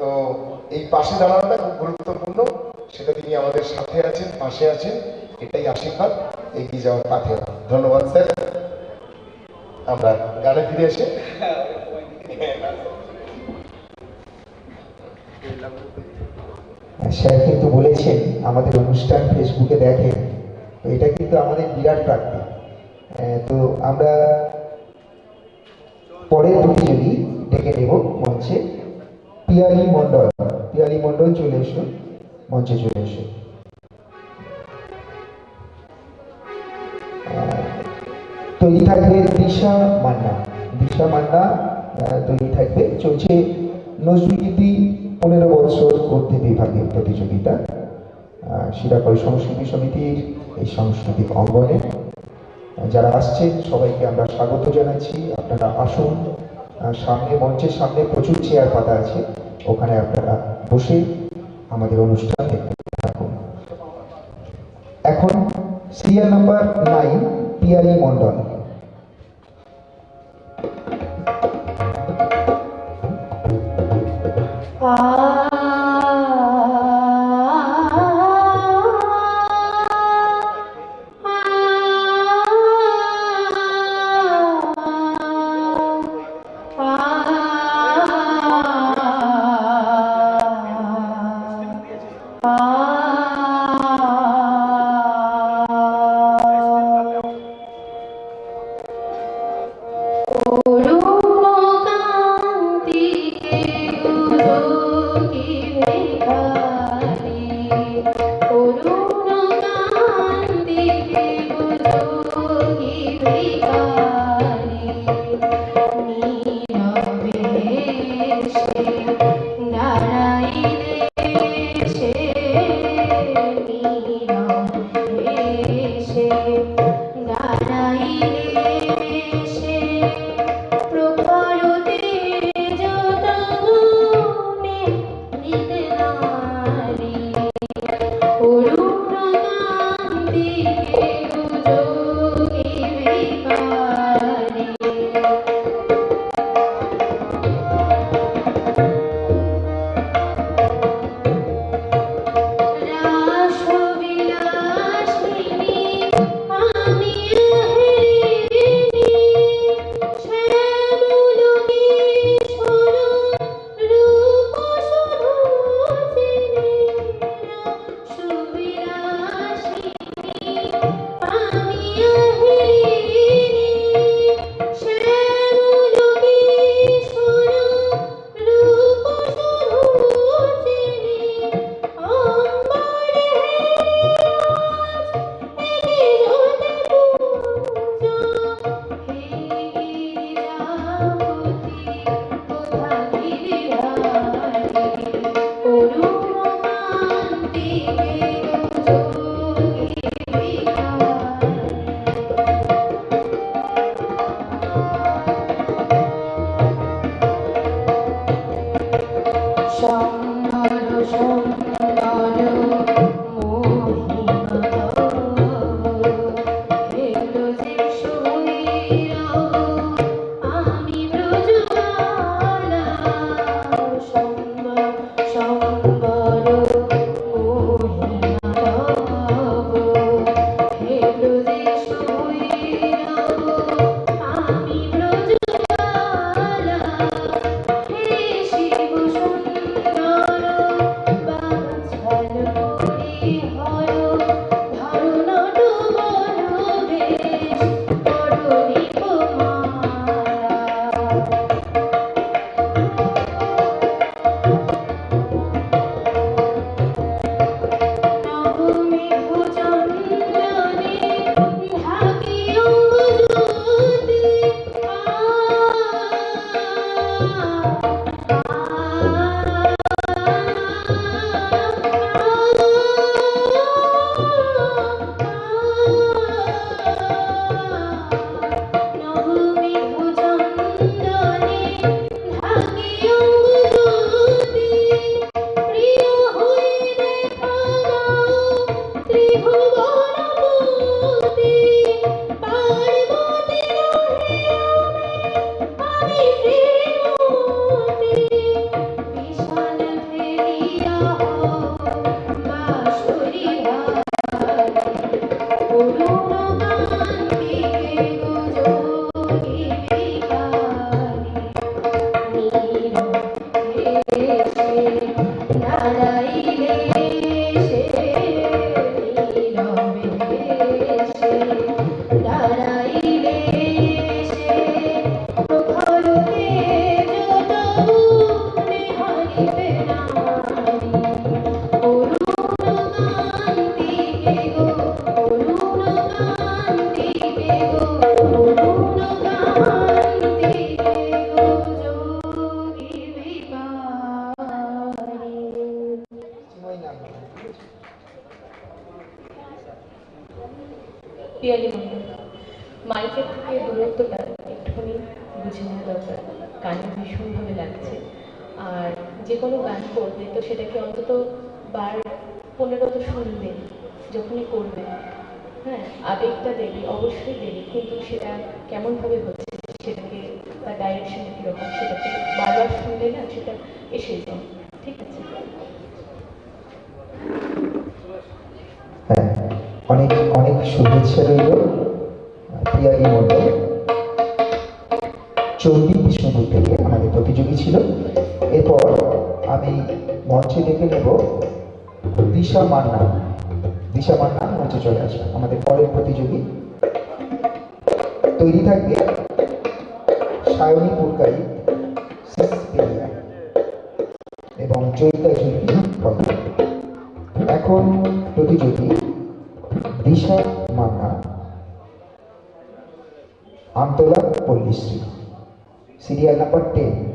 তো এই পাশে দাঁড়ানোটা খুব গুরুত্বপূর্ণ। সেটা তিনি আমাদের সাথে আছেন, পাশে আছেন। এটাই আশীর্বাদ, এগিয়ে যাওয়ার পাথে। ধন্যবাদ, স্যার। আমরা গানে ফিরে এসে স্যার কিন্তু বলেছেন, আমাদের অনুষ্ঠান ফেসবুকে দেখেন। তো এটা কিন্তু আমাদের বিরাট প্রাপ্তি। তো আমরা পরের প্রতিযোগী ডেকে নেব মঞ্চে। পিয়ালি মণ্ডল পিয়ালি মণ্ডল চলে এসো, মঞ্চে চলে এসো। তৈরি থাকবে দিশা মান্না দিশা মান্না তৈরি থাকবে, চলছে নজরুলগীতি পনেরো বছর করতে বিভাগের প্রতিযোগিতা। শিরাকল সংস্কৃতি সমিতির এই সাংস্কৃতিক অঙ্গনে। যারা আসছেন, সবাইকে আমরা স্বাগত জানাচ্ছি। আপনারা আসুন। সামনে, মঞ্চের সামনে প্রচুর চেয়ার পাতা আছে। ওখানে আপনারা বসে আমাদের অনুষ্ঠান দেখতে থাকুন এখন serial number nine Piyali Mondal Ah. এসে দাঁড়াইলে পিয়ালি মন্ডল মাইকের থেকে দূরত্বটা একটুখানি বুঝে নেওয়া দরকার। গানে ভীষণভাবে লাগছে। আর যে কোনো গান করবে তো সেটাকে অন্তত বার পনেরো তো শুনবে, যখনই করবে। হ্যাঁ আবেগটা দেবে, অবশ্যই দেবে। কিন্তু সেটা কেমনভাবে হচ্ছে, সেটাকে তার ডাইরেকশনটা কীরকম, সেটাকে বারবার শুনলে না সেটা এসে যায়। ঠিক আছে? রইল পিয়ালি মন্ডল চণ্ডী বিষ্ণুপুর থেকে আমাদের প্রতিযোগী ছিল। এরপর আমি মঞ্চে ডেকে নেব দিশা মান্না। দিশা মান্না মঞ্চে চলে আসবে আমাদের পরের প্রতিযোগী। তৈরি থাকবে সায়নী পুরকারি এবং চৈতা ভদ্র এখন প্রতিযোগী দিশা Ampla Polis. Serial number 10.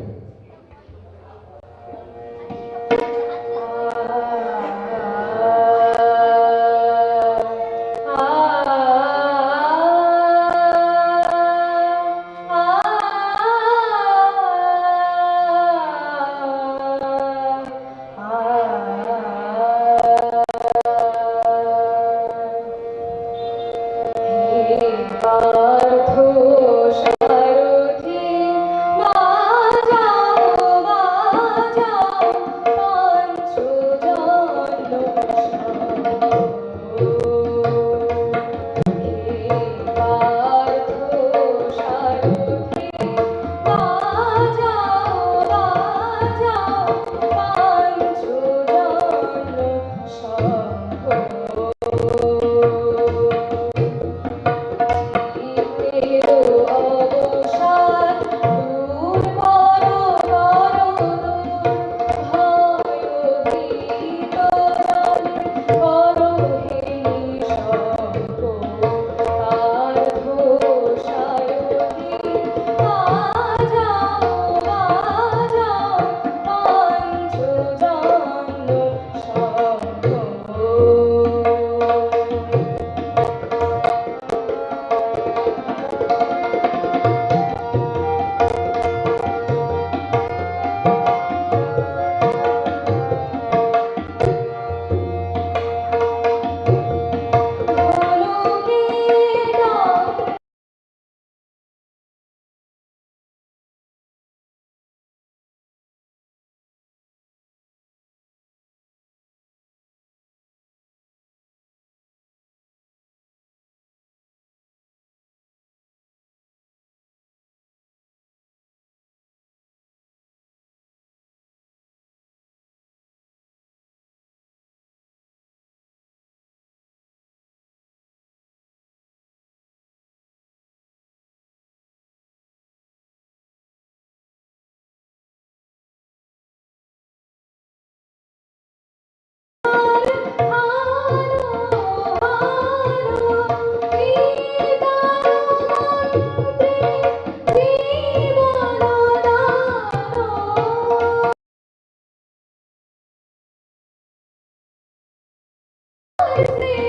Dios mío.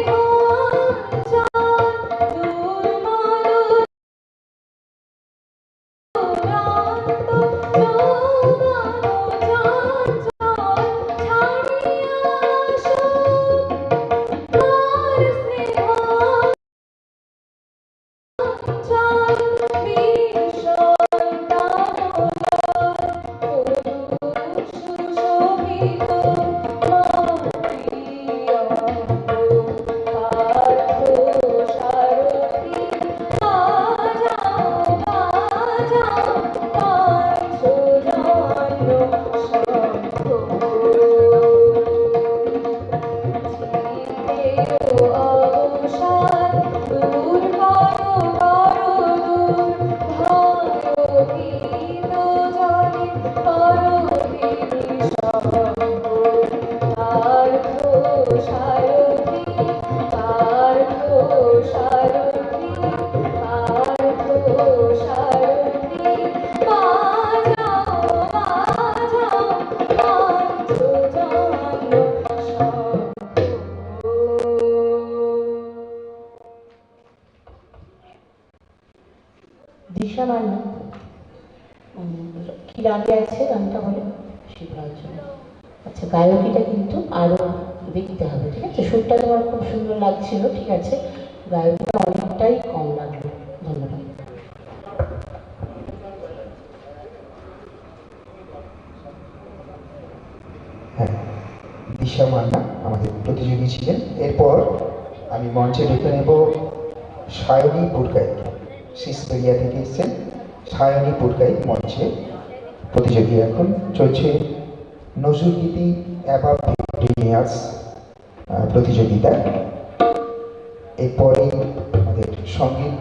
গায়কিটা কিন্তু আরও দেখতে হবে, ঠিক আছে? সুরটা তোমার খুব সুন্দর লাগছিল, ঠিক আছে? গায়কিটা অনেকটাই কম লাগল। ধন্যবাদ। হ্যাঁ দিশা মান্না আমাদের প্রতিযোগী ছিলেন। এরপর আমি মঞ্চে ডেকে নেব সায়নী পুরকাইত। সিসপেরিয়া থেকে এসেছেন। সায়নী পুরকাইত মঞ্চে প্রতিযোগী এখন চলছে। নজরুলগীতি অ্যাবাব ইয়ার্স প্রতিযোগিতা। এরপরে আমাদের সংগীত